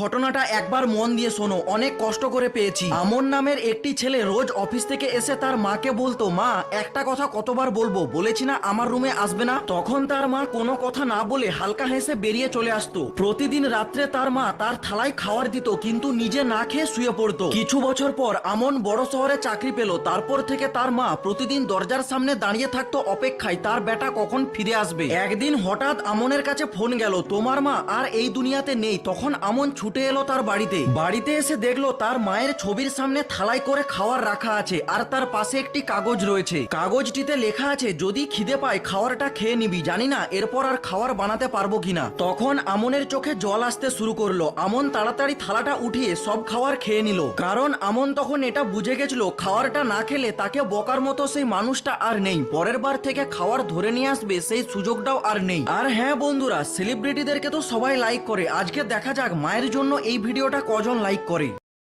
ঘটনাটা একবার মন দিয়ে শোনো, অনেক কষ্ট করে পেয়েছি। আমন নামের একটি ছেলে রোজ অফিস থেকে এসে তার মাকে বলতো, মা, একটা কথা কতবার বলব? বলেছি না আমার রুমে আসবে না? তখন তার মা কোনো কথা না বলে হালকা হেসে বেরিয়ে চলে আসতো। প্রতিদিন রাত্রে তার মা তার থালায় খাওয়ার দিত, কিন্তু নিজে না খেয়ে শুয়ে পড়তো। কিছু বছর পর আমন বড় শহরে চাকরি পেল, তারপর থেকে তার মা প্রতিদিন দরজার সামনে দাঁড়িয়ে থাকতো অপেক্ষায়, তার বেটা কখন ফিরে আসবে? একদিন হঠাৎ আমনের কাছে ফোন গেল, তোমার মা আর এই দুনিয়াতে নেই। তখন আমন ছুটে এলো তার বাড়িতে। বাড়িতে এসে দেখল তার মায়ের ছবির সামনে থালায় করে খাওয়ার রাখা আছে আর তার পাশে একটি কাগজ রয়েছে। কাগজটিতে লেখা আছে, যদি খিদে পায় খাবারটা খেয়ে নিবি, জানি না এরপর আর খাওয়ার বানাতে পারব কিনা। তখন আমনের চোখে জল আসতে শুরু করল। আমন তাড়াতাড়ি থালাটা উঠিয়ে সব খাবার খেয়ে নিল। কারণ আমন তখন এটা বুঝে গেছিল, খাওয়ারটা না খেলে তাকে বকার মতো সেই মানুষটা আর নেই। পরের বার থেকে খাওয়ার ধরে নিয়ে আসবে সেই সুযোগটাও আর নেই। আর হ্যাঁ বন্ধুরা সেলিব্রিটিদেরকে তো সবাই লাইক করে। আজকে দেখা যাক মায়ের জন্য এই ভিডিওটা কজন লাইক করে?